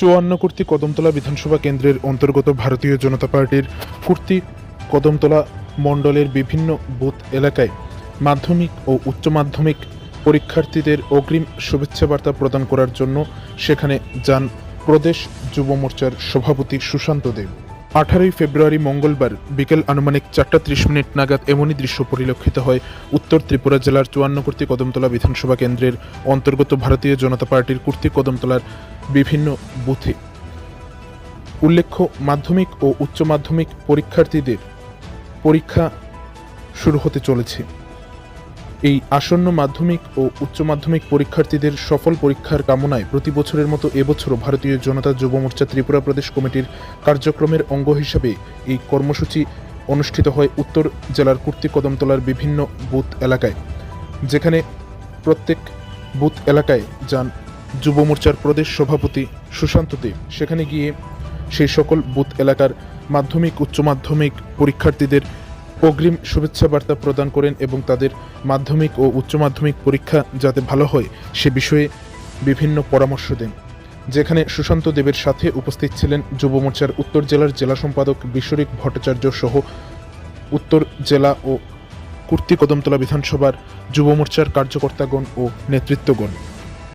চুয়ান্ন কুর্তি কদমতলা বিধানসভা কেন্দ্রের অন্তর্গত ভারতীয় জনতা পার্টির কুর্তি কদমতলা মণ্ডলের বিভিন্ন বুথ এলাকায় মাধ্যমিক ও উচ্চ মাধ্যমিক পরীক্ষার্থীদের অগ্রিম শুভেচ্ছা বার্তা প্রদান করার জন্য সেখানে যান প্রদেশ যুব মোর্চার সভাপতি সুশান্ত দেব। আঠারোই ফেব্রুয়ারি মঙ্গলবার বিকেল আনুমানিক চারটা ত্রিশ মিনিট নাগাদ এমনই দৃশ্য পরিলক্ষিত হয়। উত্তর ত্রিপুরা জেলার চুয়ান্ন কর্তৃক কদমতলা বিধানসভা কেন্দ্রের অন্তর্গত ভারতীয় জনতা পার্টির কর্তৃক কদমতলার বিভিন্ন বুথে। উল্লেখ্য, মাধ্যমিক ও উচ্চ মাধ্যমিক পরীক্ষার্থীদের পরীক্ষা শুরু হতে চলেছে। এই আসন্ন মাধ্যমিক ও উচ্চ মাধ্যমিক পরীক্ষার্থীদের সফল পরীক্ষার কামনায় প্রতি বছরের মতো এবছরও ভারতীয় জনতা যুব মোর্চা ত্রিপুরা প্রদেশ কমিটির কার্যক্রমের অঙ্গ হিসাবে এই কর্মসূচি অনুষ্ঠিত হয় উত্তর জেলার কুর্তি কদমতলার বিভিন্ন বুথ এলাকায়। যেখানে প্রত্যেক বুথ এলাকায় যান যুব মোর্চার প্রদেশ সভাপতি সুশান্ত দেব সেখানে গিয়ে সেই সকল বুথ এলাকার মাধ্যমিক, উচ্চ মাধ্যমিক পরীক্ষার্থীদের অগ্রিম শুভেচ্ছা বার্তা প্রদান করেন এবং তাদের মাধ্যমিক ও উচ্চ মাধ্যমিক পরীক্ষা যাতে ভালো হয়, সে বিষয়ে বিভিন্ন পরামর্শ দেন। যেখানে সুশান্ত দেবের সাথে উপস্থিত ছিলেন যুব মোর্চার উত্তর জেলার জেলা সম্পাদক বিশ্বরিক ভট্টাচার্য সহ উত্তর জেলা ও কুর্তি কদমতলা বিধানসভার যুব মোর্চার কার্যকর্তাগণ ও নেতৃত্বগণ।